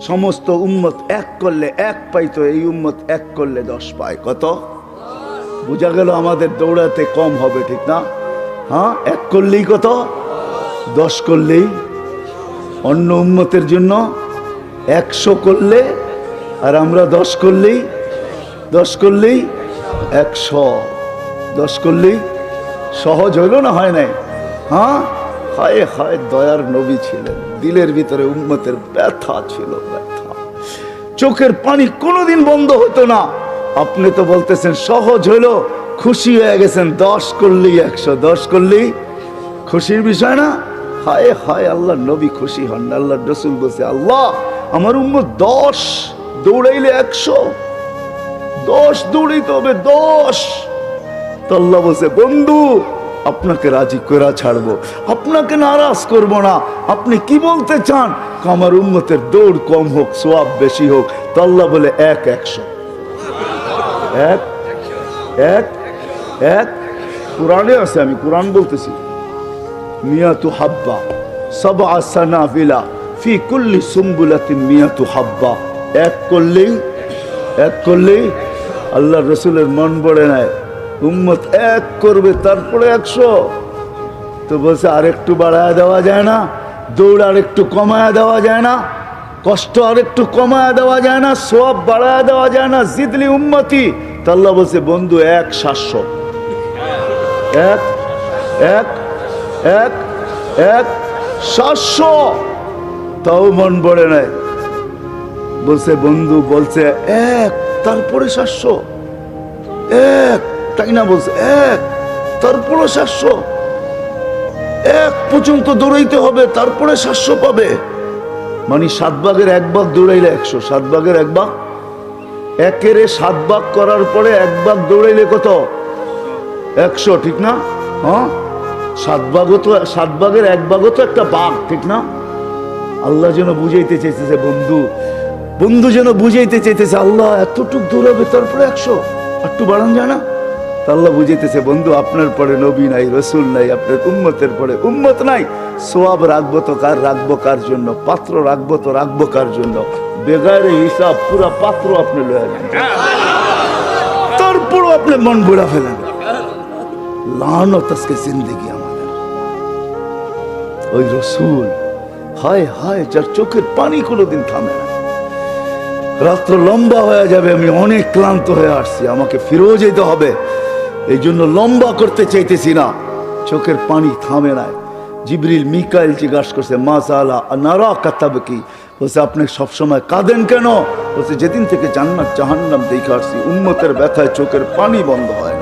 সমস্ত উম্মত এক করলে এক পাইতো, এই উম্মত এক করলে দশ পায়। কত? বোঝা গেল আমাদের দৌড়াতে কম হবে, ঠিক না? হ্যাঁ এক করলেই কত? দশ করলেই। অন্য উম্মতের জন্য একশো করলে আর আমরা দশ করলেই দশ করলেই একশো। দশ করলেই সহজ হইল না হয় নাই? হ্যাঁ? হায় হায় দয়ার নবী ছিলেন। দিলের ভিতরে উম্মতের ব্যথা ছিল, ব্যথা। চোখের পানি কোনোদিন বন্ধ হতো না। আপনি তো বলতেছেন, সহজ হইল খুশি হয়ে গেছেন, দশ করলেই একশো, দশ করলেই খুশির বিষয় না? হায় হায়, আল্লাহ নবী খুশি হন। আল্লাহ রসুল বলছে, আল্লাহ, আমার উম্মত দশ দৌড়াইলে একশো। দশ দৌড়াইতে হবে, দশ। তো আল্লাহ বলছে, বন্ধু আপনাকে রাজি করা ছাড়বো। আপনাকে নারাজ করব না। আপনি কি বলতে চান? আমার উন্মতের দৌড় কম হোক, সোয়াব বেশি হোক, তো আল্লাহ বলে এক একশো। এক এক এক। কোরআনে আছে, আমি কোরআন বলতেছি। মিয়াতু হাব্বা সব আসানা বিলা ফি কুল্লি সুম্বুলাতি মিয়াতু হাব্বা। এক করলেই এক করলেই আল্লাহ রসুলের মন পড়ে নেয় উম্মত এক করবে, তারপরে একশো। তো বলছে আর একটু বাড়ায় দেওয়া যায় না, দৌড় আর একটু কমায় দেওয়া যায় না, কষ্ট আর একটু কমায় দেওয়া যায় না সব বাড়ায় দেওয়া যায় না, জিদলি উম্মতি। তো আল্লাহ বলছে, বন্ধু, এক সাতশো। এক এক এক এক, সাতশো। তাও মন পড়ে নাই। বলছে, বন্ধু, বলছে, এক, তারপরে সাতশো। এক তাই না বলছে? এক তারপরে সাতশো। এক পর্যন্ত দৌড়াইতে হবে, তারপরে সাতশো পাবে। মানে সাত ভাগের এক ভাগ দৌড়াইলে একশো, সাত ভাগের এক ভাগ। একেরে সাত ভাগ করার পরে এক ভাগ দৌড়াইলে কত? একশো, ঠিক না? হ্যাঁ? সাত ভাগও তো, সাত ভাগের এক ভাগও তো একটা বাঘ ঠিক না? আল্লাহ যেন বুঝাইতে চাইতেছে, বন্ধু বন্ধু যেন বুঝাইতে চাইতেছে, আল্লাহ এতটুক দৌড়াবে, তারপরে একশো। একটু বাড়ান যায় না? তা আল্লাহ বুঝাইতেছে, বন্ধু, আপনার পরে নবী নাই, রসুল নাই, আপনার উম্মতের পরে উম্মত নাই। সোয়াব রাখব তো কার, রাখব কার জন্য? পাত্র রাখব তো রাখব কার জন্য? বেগারে হিসাব, পুরা পাত্র আপনি লয়ে যান তারপরও আপনি মন বুড়া ফেলেন। আমাদের। ওই রসুল, হায় হায়, যার চোখের পানি কোনোদিন থামে না। রাত্র লম্বা হয়ে যাবে, আমি অনেক ক্লান্ত হয়ে আসছি। আমাকে ফিরেও যেতে হবে। এই জন্য লম্বা করতে চাইতেছি না। চোখের পানি থামে না জিবরিল, মিকাইল জিজ্ঞাসা করছে, মাসালা, নারা কাতাব কি? বলছে, আপনি সবসময় কাঁদেন কেন? বলছে, যেদিন থেকে জান্নাত জাহান্নাম দেখে আসছি উন্মতের ব্যথায় চোখের পানি বন্ধ হায়।